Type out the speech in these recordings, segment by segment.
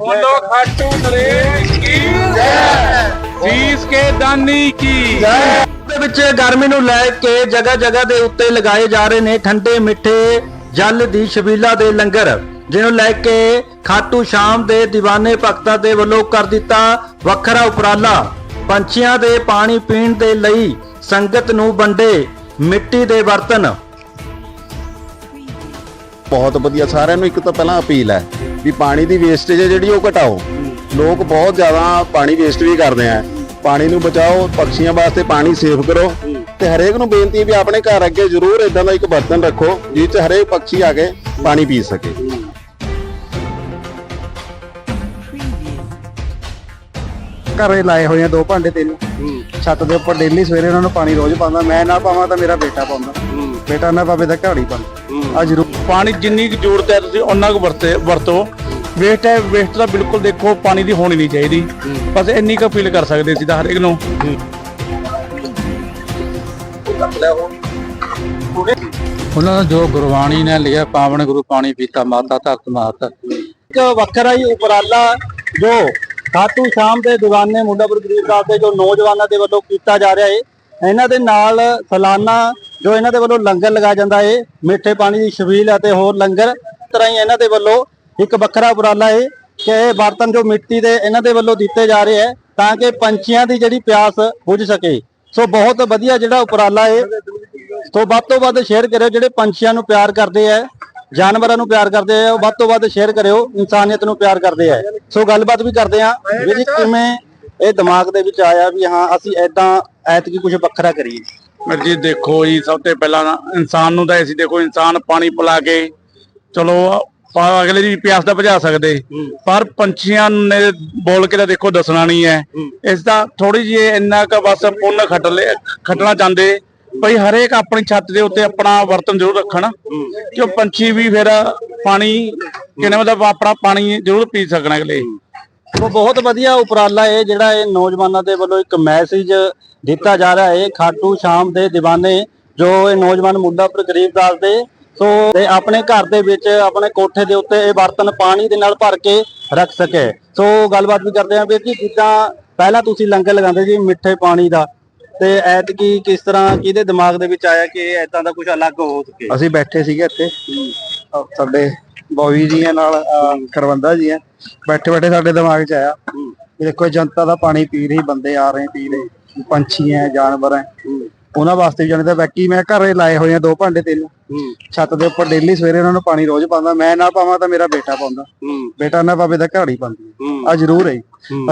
बोलो खाटू नरेश की जय शीश के दानी की जय ਦੇ ਵਿੱਚ ਗਰਮੀ ਨੂੰ ਲੈ ਕੇ ਜਗ੍ਹਾ ਜਗ੍ਹਾ ਦੇ ਉੱਤੇ ਲਗਾਏ ਜਾ ਰਹੇ ਨੇ ਠੰਡੇ ਮਿੱਠੇ ਜਲ ਦੀ ਛਬੀਲਾ ਦੇ ਲੰਗਰ ਜਿਹਨੂੰ ਲੈ ਕੇ ਖਾਟੂ ਸ਼ਾਮ ਦੇ دیਵਾਨੇ ਭਗਤਾਂ ਦੇ ਵੱਲੋਂ ਕਰ ਦਿੱਤਾ ਵੱਖਰਾ ਉਪਰਾਲਾ। ਪੰਛੀਆਂ ਦੇ ਪਾਣੀ ਪੀਣ ਦੇ ਲਈ ਸੰਗਤ ਨੂੰ ਵੰਡੇ ਮਿੱਟੀ ਦੇ ਬਰਤਨ। ਬਹੁਤ ਵਧੀਆ ਸਾਰਿਆਂ ਨੂੰ ਇੱਕ ਤਾਂ ਪਹਿਲਾਂ ਅਪੀਲ ਹੈ ਵੀ ਪਾਣੀ ਦੀ ਵੇਸਟੇਜ ਹੈ ਜਿਹੜੀ ਉਹ ਘਟਾਓ। ਲੋਕ ਬਹੁਤ ਜ਼ਿਆਦਾ ਪਾਣੀ ਵੇਸਟ ਵੀ ਕਰਦੇ ਆ। ਪਾਣੀ ਨੂੰ ਬਚਾਓ, ਪੰਛੀਆਂ ਵਾਸਤੇ ਪਾਣੀ ਸੇਵ ਕਰੋ। ਤੇ ਹਰੇਕ ਨੂੰ ਬੇਨਤੀ ਹੈ ਵੀ ਆਪਣੇ ਘਰ ਅੱਗੇ ਜ਼ਰੂਰ ਇਦਾਂ ਦਾ ਇੱਕ ਬਰਤਨ ਰੱਖੋ ਜਿਸ 'ਚ ਹਰੇਕ ਪੰਛੀ ਆ ਕੇ ਪਾਣੀ ਪੀ ਸਕੇ। ਘਰੇ ਲਾਏ ਹੋਏ ਆ ਦੋ ਭਾਂਡੇ ਤਿੰਨ। ਛੱਤ ਦੇ ਉੱਪਰ ਡੇਲੀ ਸਵੇਰੇ ਉਹਨਾਂ ਨੂੰ ਪਾਣੀ ਰੋਜ਼ ਪਾਉਂਦਾ। ਮੈਂ ਨਾ ਪਾਵਾਂ ਤਾਂ ਮੇਰਾ ਬੇਟਾ ਪਾਉਂਦਾ। ਬੇਟਾ ਨਾ ਪਾਵੇ ਤਾਂ ਘੜੀ ਪਾਉਂਦਾ। ਆ ਜ਼ਰੂਰ ਪਾਣੀ ਜਿੰਨੀ ਕੁ ਜ਼ਰੂਰਤ ਹੈ ਤੁਸੀਂ ਉਹਨਾਂ ਕੁ ਵਰਤੇ ਵਰਤੋ। ਵੇਸਟ ਹੈ ਵੇਸਟ ਤਾਂ ਬਿਲਕੁਲ ਦੇਖੋ ਪਾਣੀ ਦੀ ਹੋਣੀ ਨਹੀਂ ਚਾਹੀਦੀ। ਬਸ ਇੰਨੀ ਕੁ ਅਪੀਲ ਕਰ ਸਕਦੇ ਸੀ ਤਾਂ ਹਰੇਕ ਨੂੰ। ਉਹਨਾਂ ਨੂੰ ਜੋ ਗੁਰਬਾਣੀ ਨੇ ਲਿਆ ਪਾਵਨ ਗੁਰੂ ਪਾਣੀ ਪੀਤਾ ਮਾਤਾ ਧਰਤ ਮਾਤ। ਇੱਕ ਵੱਖਰਾ ਹੀ ਉਪਰਾਲਾ ਜੋ ਖਾਟੂ ਸ਼ਾਮ ਦੇ ਦੀਵਾਨੇ ਮੁੱਲਾਪੁਰ ਗਰੀਬ ਦਾਸ ਦੇ ਜੋ ਨੌਜਵਾਨਾਂ ਦੇ ਵੱਲੋਂ ਕੀਤਾ ਜਾ ਰਿਹਾ ਹੈ ਇਹਨਾਂ ਦੇ ਨਾਲ ਸਾਲਾਨਾ ਜੋ ਇਹਨਾਂ ਦੇ ਵੱਲੋਂ ਲੰਗਰ ਲਗਾਇਆ ਜਾਂਦਾ ਏ, ਮਿੱਠੇ ਪਾਣੀ ਦੀ ਛਬੀਲ ਅਤੇ ਹੋਰ ਲੰਗਰ, ਇਸ ਤਰ੍ਹਾਂ ਹੀ ਇਹਨਾਂ ਦੇ ਵੱਲੋਂ ਇੱਕ ਵੱਖਰਾ ਉਪਰਾਲਾ ਏ ਕਿ ਇਹ ਬਰਤਨ ਜੋ ਮਿੱਟੀ ਦੇ ਇਹਨਾਂ ਦੇ ਵੱਲੋਂ ਦਿੱਤੇ ਜਾ ਰਹੇ ਹੈ ਤਾਂ ਕਿ ਪੰਛੀਆਂ ਦੀ ਜਿਹੜੀ ਪਿਆਸ ਬੁਝ ਸਕੇ। ਸੋ ਬਹੁਤ ਵਧੀਆ ਜਿਹੜਾ ਉਪਰਾਲਾ ਏ। ਸੋ ਵੱਧ ਤੋਂ ਵੱਧ ਸ਼ੇਅਰ ਕਰਿਓ ਜਿਹੜੇ ਪੰਛੀਆਂ ਨੂੰ ਪਿਆਰ ਕਰਦੇ ਹੈ ਜਾਨਵਰਾਂ ਨੂੰ ਪਿਆਰ ਕਰਦੇ ਆ ਉਹ ਵੱਧ ਤੋਂ ਵੱਧ ਸ਼ੇਅਰ ਕਰਿਓ, ਇਨਸਾਨੀਅਤ ਨੂੰ ਪਿਆਰ ਕਰਦੇ ਆ। ਸੋ ਗੱਲਬਾਤ ਵੀ ਕਰਦੇ ਆ। ਵੀ ਜੀ, ਕਿਵੇਂ ਇਹ ਦਿਮਾਗ ਦੇ ਵਿੱਚ ਆਇਆ ਵੀ ਹਾਂ ਅਸੀਂ ਐਦਾਂ ਐਤਕੀ ਕੁਝ ਵੱਖਰਾ ਕਰੀਏ। ਮੇਰੇ ਜੀ ਦੇਖੋ ਜੀ ਸਭ ਤੋਂ ਪਹਿਲਾਂ ਇਨਸਾਨ ਨੂੰ ਤਾਂ ਅਸੀਂ ਦੇਖੋ ਇਨਸਾਨ ਪਾਣੀ ਪਿਲਾ ਕੇ ਚਲੋ ਅਗਲੇ ਦੀ ਪਿਆਸ ਤਾਂ ਬੁਝਾ ਸਕਦੇ। ਪਰ ਪੰਛੀਆਂ ਨੇ ਬੋਲ ਕੇ ਤਾਂ ਦੇਖੋ ਦੱਸਣਾ ਨਹੀਂ ਹੈ। ਇਸ ਦਾ ਥੋੜੀ ਜਿਹੀ ਇੰਨਾ ਕੁ ਬਸ ਪੁੰਨ ਖੱਟ ਲੈ ਖੱਟਣਾ ਚਾਹੁੰਦੇ। ਭਈ ਹਰੇਕ ਆਪਣੀ ਛੱਤ ਦੇ ਉੱਤੇ ਆਪਣਾ ਬਰਤਨ ਜ਼ਰੂਰ ਰੱਖਣ ਕਿਉਂ ਪੰਛੀ ਵੀ ਫਿਰ ਪਾਣੀ ਕਿਨੇ ਮਤਲਬ ਆਪਣਾ ਪਾਣੀ ਜ਼ਰੂਰ ਪੀ ਸਕਣ ਅਗਲੇ। ਸੋ ਬਹੁਤ ਵਧੀਆ ਉਪਰਾਲਾ ਹੈ ਜਿਹੜਾ ਇਹ ਨੌਜਵਾਨਾਂ ਦੇ ਵੱਲੋਂ ਇੱਕ ਮੈਸੇਜ ਦਿੱਤਾ ਜਾ ਰਿਹਾ ਹੈ। ਖਾਟੂ ਸ਼ਾਮ ਦੇ دیਵਾਨੇ ਜੋ ਇਹ ਨੌਜਵਾਨ ਮੁੱਲਾਪੁਰ ਗਰੀਬਦਾਸ ਦੇ ਸੋ ਤੇ ਆਪਣੇ ਘਰ ਦੇ ਵਿੱਚ ਆਪਣੇ ਕੋਠੇ ਦੇ ਉੱਤੇ ਇਹ ਬਰਤਨ ਪਾਣੀ ਦੇ ਨਾਲ ਭਰ ਕੇ ਰੱਖ ਸਕੇ। ਸੋ ਗੱਲਬਾਤ ਵੀ ਕਰਦੇ ਹਾਂ ਵੀਰ ਜੀ ਜਿੱਦਾਂ ਪਹਿਲਾਂ ਤੁਸੀਂ ਲੰਗਰ ਲਗਾਉਂਦੇ ਸੀ ਮਿੱਠੇ ਪਾਣੀ ਦਾ ਤੇ ਐਤਕੀ ਕਿਸ ਤਰ੍ਹਾਂ ਕਿਹਦੇ ਦਿਮਾਗ ਦੇ ਵਿੱਚ ਆਇਆ ਕਿ ਐਦਾਂ ਦਾ ਕੁਝ ਅਲੱਗ ਹੋ ਸਕੇ? ਅਸੀਂ ਬੈਠੇ ਸੀਗੇ ਇੱਥੇ ਸਾਡੇ ਬੋਵੀ ਜੀ ਨਾਲ ਕਰਵੰਦਾ ਜੀ ਬੈਠੇ ਬੈਠੇ ਸਾਡੇ ਦਿਮਾਗ 'ਚ ਆਇਆ ਵੀ ਦੇਖੋ, ਇਹ ਜਨਤਾ ਦਾ ਪਾਣੀ ਪੀ ਰਹੀ, ਬੰਦੇ ਆ ਰਹੇ, ਪੀ ਰਹੇ, ਪੰਛੀ ਹੈ, ਜਾਨਵਰ ਹੈ। ਉਹਨਾਂ ਵਾਸਤੇ ਵੀ ਜਾਣੇ ਤਾਂ ਬਾਕੀ ਮੈਂ ਘਰੇ ਲਾਏ ਹੋਏ ਆ ਦੋ ਭਾਂਡੇ ਤਿੰਨ ਛੱਤ ਦੇ ਉੱਪਰ ਡੇਲੀ ਸਵੇਰੇ ਉਹਨਾਂ ਨੂੰ ਪਾਣੀ ਰੋਜ਼ ਪਾਉਂਦਾ, ਮੈਂ ਨਾ ਪਾਵਾਂ ਤਾਂ ਮੇਰਾ ਬੇਟਾ ਪਾਉਂਦਾ। ਬੇਟਾ ਨਾ ਪਾਵੇ ਤਾਂ ਹੀ ਪਾਉਂਦੀ ਆ ਜ਼ਰੂਰ ਹੈ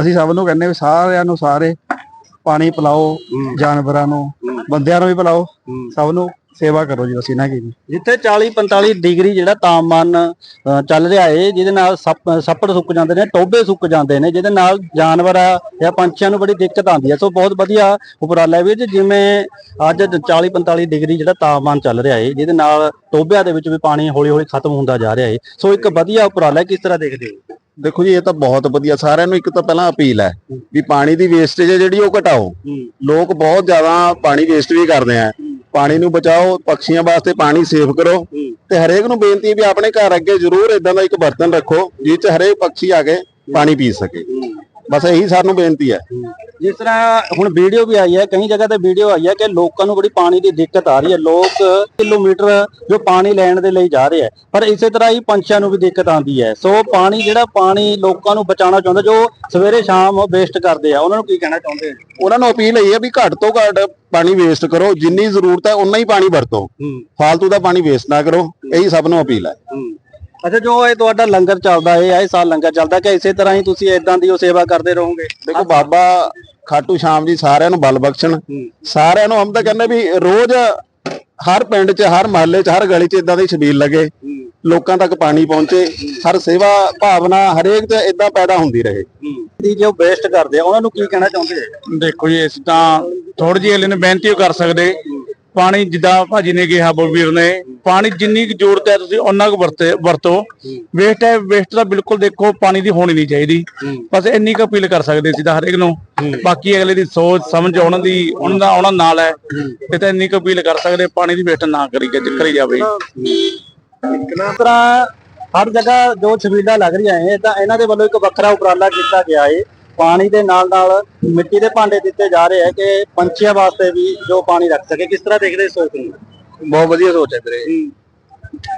ਅਸੀਂ ਸਭ ਨੂੰ ਕਹਿੰਦੇ ਸਾਰਿਆਂ ਨੂੰ ਸਾਰੇ ਪਾਣੀ ਪਿਲਾਓ, ਜਾਨਵਰਾਂ ਨੂੰ, ਬੰਦਿਆਂ ਨੂੰ ਵੀ ਪਿਲਾਓ, ਸਭ ਨੂੰ। ਸੇਵਾ ਕਰੋ ਜੀ ਅਸੀਂ ਨਾ ਕੀ ਜੀ। ਜਿੱਥੇ 40 45 ਡਿਗਰੀ ਜਿਹੜਾ ਤਾਪਮਾਨ ਅ, ਚੱਲ ਰਿਹਾ ਏ ਜਿਹਦੇ ਨਾਲ ਸੱਪ ਸੱਪੜ ਸੁੱਕ ਜਾਂਦੇ ਨੇ ਟੋਬੇ ਸੁੱਕ ਜਾਂਦੇ ਨੇ ਜਿਹਦੇ ਨਾਲ ਜਾਨਵਰ ਆ ਜਾਂ ਪੰਛੀਆਂ ਨੂੰ ਬੜੀ ਦਿੱਕਤ ਆਉਂਦੀ ਹੈ ਸੋ ਬਹੁਤ ਵਧੀਆ ਉਪਰਾਲਾ ਹੈ ਵੀਰ ਜੀ ਜਿਵੇਂ ਅੱਜ 40 45 ਡਿਗਰੀ ਜਿਹੜਾ ਤਾਪਮਾਨ ਚੱਲ ਰਿਹਾ ਏ ਜਿਹਦੇ ਨਾਲ ਟੋਬਿਆਂ ਦੇ ਵਿੱਚ ਵੀ ਪਾਣੀ ਹੌਲੀ ਹੌਲੀ ਖਤਮ ਹੁੰਦਾ ਜਾ ਰਿਹਾ ਏ। ਸੋ ਇੱਕ ਵਧੀਆ ਉਪਰਾਲਾ ਹੈ ਕਿਸ ਤਰ੍ਹਾਂ ਦੇਖਦੇ ਹੋ? ਦੇਖੋ ਜੀ ਇਹ ਤਾਂ ਬਹੁਤ ਵਧੀਆ ਸਾਰਿਆਂ ਨੂੰ ਇੱਕ ਤਾਂ ਪਹਿਲਾਂ ਅਪੀਲ ਹੈ ਵੀ ਪਾਣੀ ਦੀ ਵੇਸਟੇਜ ਹੈ ਜਿਹੜੀ ਉਹ ਘਟਾਓ। ਲੋਕ ਬਹੁਤ ਜ਼ਿਆਦਾ ਪਾਣੀ ਵੇਸਟ ਵੀ ਕਰਦੇ ਆ। ਪਾਣੀ ਨੂੰ ਬਚਾਓ ਪੰਛੀਆਂ ਵਾਸਤੇ ਪਾਣੀ ਸੇਵ ਕਰੋ ਤੇ ਹਰੇਕ ਨੂੰ ਬੇਨਤੀ ਹੈ ਵੀ ਆਪਣੇ ਘਰ ਅੱਗੇ ਜ਼ਰੂਰ ਇਦਾਂ ਦਾ ਇੱਕ ਬਰਤਨ ਰੱਖੋ ਜਿਸ 'ਚ ਹਰੇਕ ਪੰਛੀ ਆ ਕੇ ਪਾਣੀ ਪੀ ਸਕੇ। ਬਸ ਇਹੀ ਸਾਨੂੰ ਬੇਨਤੀ ਹੈ। ਜਿਸ ਤਰ੍ਹਾਂ ਹੁਣ ਵੀਡੀਓ ਵੀ ਆਈ ਹੈ ਕਈ ਜਗ੍ਹਾ ਤੇ ਵੀਡੀਓ ਆਈ ਹੈ ਕਿ ਲੋਕਾਂ ਨੂੰ ਬੜੀ ਪਾਣੀ ਦੀ ਦਿੱਕਤ ਆ ਰਹੀ ਹੈ। ਲੋਕ ਕਿਲੋਮੀਟਰ ਜੋ ਪਾਣੀ ਲੈਣ ਦੇ ਲਈ ਜਾ ਰਹੇ ਹੈ ਪਰ ਇਸੇ ਤਰ੍ਹਾਂ ਹੀ ਪੰਛੀਆਂ ਨੂੰ ਵੀ ਦਿੱਕਤ ਆਉਂਦੀ ਹੈ। ਸੋ ਪਾਣੀ ਜਿਹੜਾ ਪਾਣੀ ਲੋਕਾਂ ਨੂੰ ਬਚਾਉਣਾ ਚਾਹੁੰਦਾ ਜੋ ਸਵੇਰੇ ਸ਼ਾਮ ਵੇਸਟ ਕਰਦੇ ਆ ਉਹਨਾਂ ਨੂੰ ਕੀ ਕਹਿਣਾ ਚਾਹੁੰਦੇ ਉਹਨਾਂ ਨੂੰ ਅਪੀਲ ਇਹ ਹੈ ਵੀ ਘੱਟ ਤੋਂ ਘੱਟ ਪਾਣੀ ਵੇਸਟ ਕਰੋ ਜਿੰਨੀ ਜ਼ਰੂਰਤ ਹੈ ਉਨਾ ਹੀ ਪਾਣੀ ਵਰਤੋ। ਫालतू ਦਾ ਪਾਣੀ ਵੇਸਟ ਨਾ ਕਰੋ ਇਹੀ ਸਭ ਨੂੰ ਅਪੀਲ ਹੈ। ਅੱਛਾ ਜੋ ਇਹ ਤੁਹਾਡਾ ਲੰਗਰ ਚੱਲਦਾ ਹੈ ਆਏ ਸਾਲ ਲੰਗਰ ਚੱਲਦਾ ਕਿ ਇਸੇ ਤਰ੍ਹਾਂ ਹੀ ਤੁਸੀਂ ਇਦਾਂ ਦੀ ਉਹ ਸੇਵਾ ਕਰਦੇ ਰਹੋਗੇ? ਦੇਖੋ ਬਾਬਾ ਖਾਟੂ ਸ਼ਾਮ ਜੀ ਸਾਰਿਆਂ ਨੂੰ ਬਲ ਬਖਸ਼ਣ। ਸਾਰਿਆਂ ਨੂੰ ਹਮ ਤਾਂ ਕਹਿੰਦੇ ਵੀ ਰੋਜ਼ ਹਰ ਪਿੰਡ 'ਚ ਹਰ ਮਹੱਲੇ 'ਚ ਹਰ ਗਲੀ 'ਚ ਇਦਾਂ ਦੀ ਛਬੀਲ ਲੱਗੇ। ਲੋਕਾਂ ਤੱਕ ਪਾਣੀ ਪਹੁੰਚੇ ਹਰ ਸੇਵਾ ਭਾਵਨਾ ਹਰੇਕ 'ਚ ਇਦਾਂ ਪੈਦਾ ਹੁੰਦੀ ਰਹੇ। ਦੀ ਜੋ ਵੇਸਟ ਕਰਦੇ ਆ ਉਹਨਾਂ ਨੂੰ ਕੀ ਕਹਿਣਾ ਚਾਹੁੰਦੇ ਆ ਦੇਖੋ ਜੀ ਅਸੀਂ ਤਾਂ ਥੋੜੀ ਜਿਹੀ ਨੇ ਬੇਨਤੀ ਕਰ ਸਕਦੇ। ਪਾਣੀ ਜਿੱਦਾਂ ਭਾਜੀ ਨੇ ਕਿਹਾ ਬਲਬੀਰ ਨੇ, ਪਾਣੀ ਜਿੰਨੀ ਕੁ ਜ਼ਰੂਰਤ ਹੈ ਤੁਸੀਂ ਉਹਨਾਂ ਕੁ ਵਰਤੇ, ਵਰਤੋ। ਵੇਸਟ ਹੈ ਵੇਸਟ ਤਾਂ ਬਿਲਕੁਲ ਦੇਖੋ ਪਾਣੀ ਦੀ ਹੋਣੀ ਨਹੀਂ ਚਾਹੀਦੀ। ਬਸ ਇੰਨੀ ਕੁ ਅਪੀਲ ਕਰ ਸਕਦੇ ਸੀ ਤਾਂ ਹਰੇਕ ਨੂੰ। ਬਾਕੀ ਅਗਲੇ ਦੀ ਸੋਚ, ਸਮਝ ਉਹਨਾਂ ਦੀ, ਉਹਨਾਂ ਦਾ ਉਹਨਾਂ ਨਾਲ ਹੈ। ਇਹ ਤਾਂ ਇੰਨੀ ਕੁ ਅਪੀਲ ਕਰ ਸਕਦੇ, ਪਾਣੀ ਦੀ ਵੇਸਟ ਨਾ ਕਰੀ ਕਰੀ ਜਾਵੇ। ਇਸ ਤਰ੍ਹਾਂ ਹਰ ਜਗ੍ਹਾ ਜੋ ਛਬੀਲਾ ਲੱਗ ਰਹੀਆਂ ਹੈ ਤਾਂ ਇਹਨਾਂ ਦੇ ਵੱਲੋਂ ਇੱਕ ਵੱਖਰਾ ਉਪਰਾਲਾ ਕੀਤਾ ਗਿਆ ਹੈ ਪਾਣੀ ਦੇ ਨਾਲ ਨਾਲ ਮਿੱਟੀ ਦੇ ਭਾਂਡੇ ਦਿੱਤੇ ਜਾ ਰਹੇ ਹੈ ਕਿ ਪੰਛੀਆਂ ਵਾਸਤੇ ਵੀ ਜੋ ਪਾਣੀ ਰੱਖ ਸਕੇ। ਕਿਸ ਤਰ੍ਹਾਂ ਦੇਖਦੇ ਇਸ ਸੋਚ ਨੂੰ? ਬਹੁਤ ਵਧੀਆ ਸੋਚ ਹੈ ਤੇਰੇ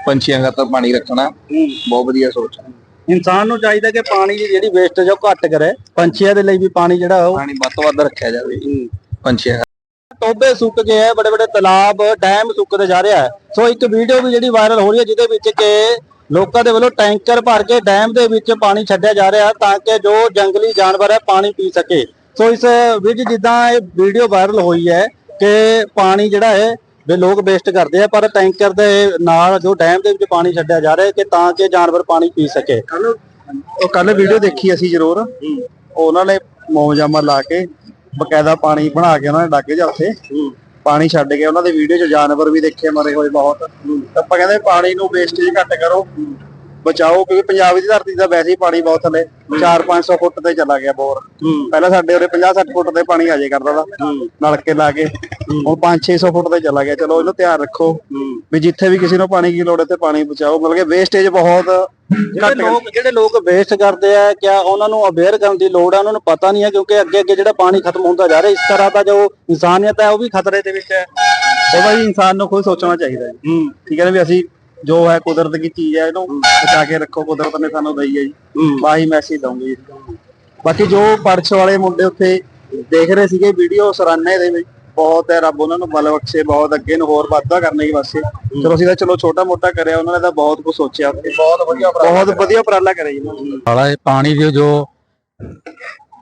ਪੰਛੀਆਂ ਦਾ ਤਾਂ ਪਾਣੀ ਰੱਖਣਾ ਬਹੁਤ ਵਧੀਆ ਸੋਚ ਹੈ। ਇਨਸਾਨ ਨੂੰ ਚਾਹੀਦਾ ਕਿ ਪਾਣੀ ਦੀ ਜਿਹੜੀ ਵੇਸਟੇਜ ਉਹ ਘੱਟ ਕਰੇ ਪੰਛੀਆਂ ਦੇ ਲਈ ਵੀ ਪਾਣੀ ਜਿਹੜਾ ਉਹ ਪਾਣੀ ਵੱਧ ਤੋਂ ਵੱਧ ਰੱਖਿਆ ਜਾਵੇ। ਪੰਛੀਆਂ ਟੋਬੇ ਸੁੱਕ ਗਏ ਹੈ ਬੜੇ ਬੜੇ ਤਲਾਬ ਡੈਮ ਸੁੱਕਦੇ ਜਾ ਰਿਹਾ ਹੈ। ਸੋ ਇੱਕ ਵੀਡੀਓ ਵੀ ਜਿਹੜੀ ਵਾਇਰਲ ਹੋ ਰਹੀ ਹੈ ਜਿਹਦੇ ਵਿੱਚ ਕਿ ਲੋਕਾਂ ਦੇ ਵੱਲੋਂ ਟੈਂਕਰ ਭਰ ਕੇ ਡੈਮ ਦੇ ਵਿੱਚ ਪਾਣੀ ਛੱਡਿਆ ਜਾ ਰਿਹਾ ਤਾਂ ਕਿ ਜੋ ਜੰਗਲੀ ਜਾਨਵਰ ਹੈ ਪਾਣੀ ਪੀ ਸਕੇ। ਸੋ ਇਸ ਵਿੱਚ ਜਿੱਦਾਂ ਇਹ ਵੀਡੀਓ ਵਾਇਰਲ ਹੋਈ ਹੈ ਕਿ ਪਾਣੀ ਜਿਹੜਾ ਹੈ ਵੀ ਲੋਕ ਵੇਸਟ ਕਰਦੇ ਆ ਪਰ ਟੈਂਕਰ ਦੇ ਨਾਲ ਜੋ ਡੈਮ ਦੇ ਵਿੱਚ ਪਾਣੀ ਛੱਡਿਆ ਜਾ ਰਿਹਾ ਹੈ ਕਿ ਤਾਂ ਕਿ ਜਾਨਵਰ ਪਾਣੀ ਪੀ ਸਕੇ। ਉਹ ਕੱਲ ਵੀਡੀਓ ਦੇਖੀ ਅਸੀਂ ਜ਼ਰੂਰ। ਉਹਨਾਂ ਨੇ ਮੌਜਾਮਾ ਲਾ ਕੇ ਬਕਾਇਦਾ ਪਾਣੀ ਬਣਾ ਕੇ ਉਹਨਾਂ ਨੇ ਡਾਕੇ ਜਾ ਉੱਥੇ। ਪਾਣੀ ਛੱਡ ਕੇ ਉਹਨਾਂ ਦੇ ਵੀਡੀਓ 'ਚ ਜਾਨਵਰ ਵੀ ਦੇਖੇ ਮਰੇ ਹੋਏ ਬਹੁਤ। ਆਪਾਂ ਕਹਿੰਦੇ ਪਾਣੀ ਨੂੰ ਵੇਸਟੇਜ ਘੱਟ ਕਰੋ ਬਚਾਓ ਕਿਉਂਕਿ ਪੰਜਾਬ ਦੀ ਧਰਤੀ ਦਾ ਵੈਸੇ ਹੀ ਪਾਣੀ ਬਹੁਤ ਥੱਲੇ 4-500 ਫੁੱਟ ਤੇ ਚਲਾ ਗਿਆ ਬੋਰ। ਪਹਿਲਾਂ ਸਾਡੇ ਉਰੇ 50-60 ਫੁੱਟ ਤੇ ਪਾਣੀ ਆਜੇ ਕਰਦਾ ਦਾ ਨਲਕੇ ਲਾ ਕੇ ਹੁਣ 5-600 ਫੁੱਟ ਤੇ ਚਲਾ ਗਿਆ। ਚਲੋ ਇਹਨੂੰ ਧਿਆਨ ਰੱਖੋ ਵੀ ਜਿੱਥੇ ਵੀ ਕਿਸੇ ਨੂੰ ਪਾਣੀ ਦੀ ਲੋੜ ਹੈ ਤੇ ਪਾਣੀ ਬਚਾਓ ਮਤਲਬ ਕਿ ਵੇਸਟੇਜ ਬਹੁਤ ਜਿਹੜੇ ਲੋਕ ਜਿਹੜੇ ਲੋਕ ਵੇਸਟ ਕਰਦੇ ਆ ਕਿਆ ਉਹਨਾਂ ਨੂੰ ਅਵੇਅਰ ਕਰਨ ਦੀ ਲੋੜ ਹੈ ਉਹਨਾਂ ਨੂੰ ਪਤਾ ਨਹੀਂ ਹੈ ਕਿਉਂਕਿ ਅੱਗੇ ਅੱਗੇ ਜਿਹੜਾ ਪਾਣੀ ਖਤਮ ਹੁੰਦਾ ਜਾ ਰਿਹਾ ਇਸ ਤਰ੍ਹਾਂ ਦਾ ਜੋ ਇਨਸਾਨੀਅਤ ਹੈ ਉਹ ਵੀ ਖਤਰੇ ਦੇ ਵਿੱਚ ਹੈ। ਉਹ ਭਾਈ ਇਨਸਾਨ ਨੂੰ ਖੁਦ ਸੋਚਣਾ ਚਾਹੀਦਾ ਹੈ। ਠੀਕ ਹੈ ਨਾ ਵੀ ਅਸੀਂ ਜੋ ਹੈ ਕੁਦਰਤ ਦੀ ਚੀਜ਼ ਹੈ ਇਹਨੂੰ ਬਚਾ ਕੇ ਰੱਖੋ ਕੁਦਰਤ ਨੇ ਸਾਨੂੰ ਦਈ ਹੈ ਜੀ। ਬਾਹੀ ਮੈਸੇਜ ਦਊਂਗੀ ਬਾਕੀ ਜੋ ਪਰਛ ਵਾਲੇ ਮੁੰਡੇ ਉੱਥੇ ਦੇਖ ਰਹੇ ਸੀਗੇ ਵੀਡੀਓ ਸਰਾਨੇ ਦੇ ਵਿੱਚ ਬਹੁਤ ਹੈ ਰੱਬ ਉਹਨਾਂ ਨੂੰ ਬਲ ਬਖਸ਼ੇ ਬਹੁਤ ਅੱਗੇ ਨੂੰ ਹੋਰ ਵਾਧਾ ਕਰਨੇ ਦੀ ਵਾਸਤੇ ਚਲੋ ਅਸੀਂ ਤਾਂ ਚਲੋ ਛੋਟਾ ਮੋਟਾ ਕਰਿਆ ਉਹਨਾਂ ਨੇ ਤਾਂ ਬਹੁਤ ਕੁਝ ਸੋਚਿਆ ਬਹੁਤ ਵਧੀਆ ਬਹੁਤ ਵਧੀਆ ਉਪਰਾਲਾ ਕਰਿਆ ਜੀ। ਵਾਲਾ ਇਹ ਪਾਣੀ ਦੀ ਜੋ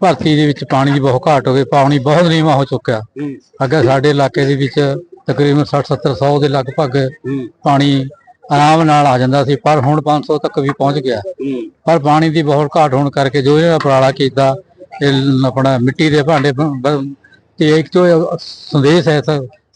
ਭਰਤੀ ਦੇ ਵਿੱਚ ਪਾਣੀ ਦੀ ਬਹੁਤ ਘਾਟ ਹੋ ਗਈ ਪਾਣੀ ਬਹੁਤ ਨੀਵਾਂ ਹੋ ਚੁੱਕਿਆ। ਅੱਗੇ ਸਾਡੇ ਇਲਾਕੇ ਦੇ ਵਿੱਚ ਤਕਰੀਬਨ 60 70 100 ਦੇ ਲਗਭਗ ਪਾਣੀ ਆਰਾਮ ਨਾਲ ਆ ਜਾਂਦਾ ਸੀ ਪਰ ਹੁਣ 500 ਤੱਕ ਵੀ ਪਹੁੰਚ ਗਿਆ। ਪਰ ਪਾਣੀ ਦੀ ਬਹੁਤ ਘਾਟ ਹੋਣ ਕਰਕੇ ਜੋ ਇਹ ਉਪਰਾਲਾ ਕੀਤਾ ਇਹ ਆਪਣਾ ਮਿੱਟੀ ਦੇ ਭਾਂਡੇ ਤੇ ਇੱਕ ਤੋਂ ਇਹ ਸੰਦੇਸ਼ ਹੈ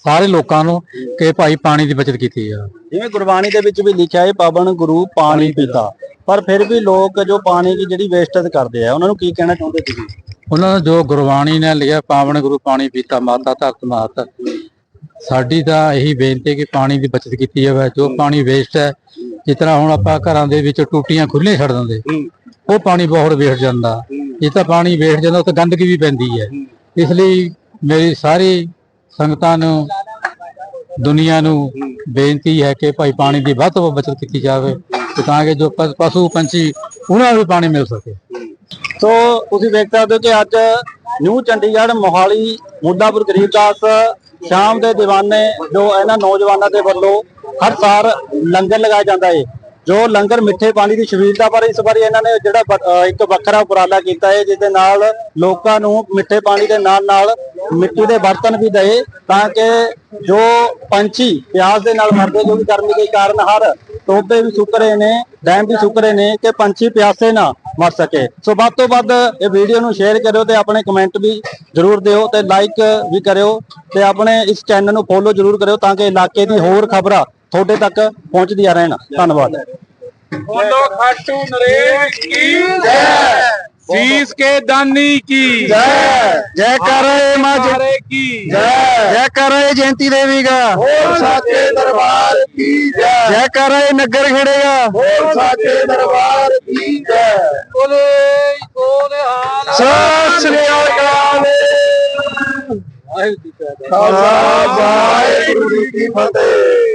ਸਾਰੇ ਲੋਕਾਂ ਨੂੰ ਕਿ ਭਾਈ ਪਾਣੀ ਦੀ ਬਚਤ ਕੀਤੀ ਜਾ ਜਿਵੇਂ ਗੁਰਬਾਣੀ ਦੇ ਵਿੱਚ ਵੀ ਲਿਖਿਆ ਹੈ ਪਾਵਨ ਗੁਰੂ ਪਾਣੀ ਪੀਤਾ। ਪਰ ਫਿਰ ਵੀ ਲੋਕ ਜੋ ਪਾਣੀ ਦੀ ਜਿਹੜੀ ਵੇਸਟੇਜ ਕਰਦੇ ਆ ਉਹਨਾਂ ਨੂੰ ਕੀ ਕਹਿਣਾ ਚਾਹੁੰਦੇ ਤੁਸੀਂ? ਉਹਨਾਂ ਨੇ ਜੋ ਗੁਰਬਾਣੀ ਨੇ ਲਿਖਿਆ ਪਾਵਨ ਗੁਰੂ ਪਾਣੀ ਪੀਤਾ ਮਾਤਾ ਧਰਤ ਮਾਤ ਸਾਡੀ ਤਾਂ ਇਹੀ ਬੇਨਤੀ ਹੈ ਕਿ ਪਾਣੀ ਦੀ ਬਚਤ ਕੀਤੀ ਜਾਵੇ। ਜੋ ਪਾਣੀ ਵੇਸਟ ਹੈ, ਜਿਸ ਤਰ੍ਹਾਂ ਹੁਣ ਆਪਾਂ ਘਰਾਂ ਦੇ ਵਿੱਚ ਟੂਟੀਆਂ ਖੁੱਲੇ ਛੱਡ ਦਿੰਦੇ, ਉਹ ਪਾਣੀ ਬਹੁਤ ਵੇਸਟ ਜਾਂਦਾ। ਇਹ ਤਾਂ ਪਾਣੀ ਵੇਸਟ ਜਾਂਦਾ ਉੱਥੇ ਗੰਦਗੀ ਵੀ ਪੈਂਦੀ ਹੈ। ਇਸ ਲਈ ਮੇਰੀ ਸਾਰੀ ਸੰਗਤਾਂ ਨੂੰ, ਦੁਨੀਆ ਨੂੰ ਬੇਨਤੀ ਹੈ ਕਿ ਭਾਈ ਪਾਣੀ ਦੀ ਵੱਧ ਤੋਂ ਵੱਧ ਬਚਤ ਕੀਤੀ ਜਾਵੇ ਤਾਂ ਕਿ ਜੋ ਪਸ਼ੂ ਪੰਛੀ, ਉਹਨਾਂ ਨੂੰ ਵੀ ਪਾਣੀ ਮਿਲ ਸਕੇ। ਸੋ ਤੁਸੀਂ ਦੇਖ ਸਕਦੇ ਹੋ ਕਿ ਅੱਜ ਨਿਊ ਚੰਡੀਗੜ੍ਹ ਮੋਹਾਲੀ ਮੁੱਲਾਪੁਰ ਗਰੀਬਦਾਸ ਸ਼ਾਮ ਦੇ ਦੀਵਾਨੇ ਜੋ ਇਹਨਾਂ ਨੌਜਵਾਨਾਂ ਦੇ ਵੱਲੋਂ ਹਰ ਸਾਲ ਲੰਗਰ ਲਗਾਇਆ ਜਾਂਦਾ ਹੈ ਜੋ ਲੰਗਰ ਮਿੱਠੇ ਪਾਣੀ ਦੀ ਛਬੀਲ ਪਰ ਇਸ ਵਾਰੀ ਇਹਨਾਂ ਨੇ ਜਿਹੜਾ ਇੱਕ ਵੱਖਰਾ ਉਪਰਾਲਾ ਕੀਤਾ ਹੈ ਜਿਸ ਦੇ ਨਾਲ ਲੋਕਾਂ ਨੂੰ ਮਿੱਠੇ ਪਾਣੀ ਦੇ ਨਾਲ ਨਾਲ ਮਿੱਟੀ ਦੇ ਬਰਤਨ ਵੀ ਦਏ, ਤਾਂ ਕਿ ਜੋ ਪੰਛੀ ਪਿਆਸ ਦੇ ਨਾਲ ਮਰਦੇ ਜੋ ਵੀ ਗਰਮੀ ਦੇ ਕਾਰਨ ਹਰ ਟੋਬੇ ਵੀ ਸੁੱਕ ਰਹੇ ਨੇ, ਡੈਮ ਵੀ ਸੁੱਕ ਰਹੇ ਨੇ, ਕਿ ਪੰਛੀ ਪਿਆਸੇ ਨਾ ਮਰ ਸਕੇ। ਸੋ ਵੱਧ ਤੋਂ ਵੱਧ ਇਹ ਵੀਡੀਓ ਨੂੰ ਸ਼ੇਅਰ ਕਰਿਓ ਤੇ ਆਪਣੇ ਕਮੈਂਟ ਵੀ ਜ਼ਰੂਰ ਦਿਓ ਤੇ ਲਾਈਕ ਵੀ ਕਰਿਓ ਤੇ ਆਪਣੇ ਇਸ ਚੈਨਲ ਨੂੰ ਫੋਲੋ ਜ਼ਰੂਰ ਕਰਿਓ ਤਾਂ ਕਿ ਇਲਾਕੇ ਦੀ ਹੋਰ ਖਬਰਾਂ ਤੁਹਾਡੇ ਤੱਕ ਪਹੁੰਚਦੀਆਂ ਰਹਿਣ। ਧੰਨਵਾਦ। शीश के दानी की जय जय करे माँ जय की जय जय करे जयंती देवी का बोल साचे दरबार की जय जय करे नगर खेड़ेगा बोल साचे दरबार की जय बोले बोले हाल सत श्री अकाल वाहेगुरु जी की फतेह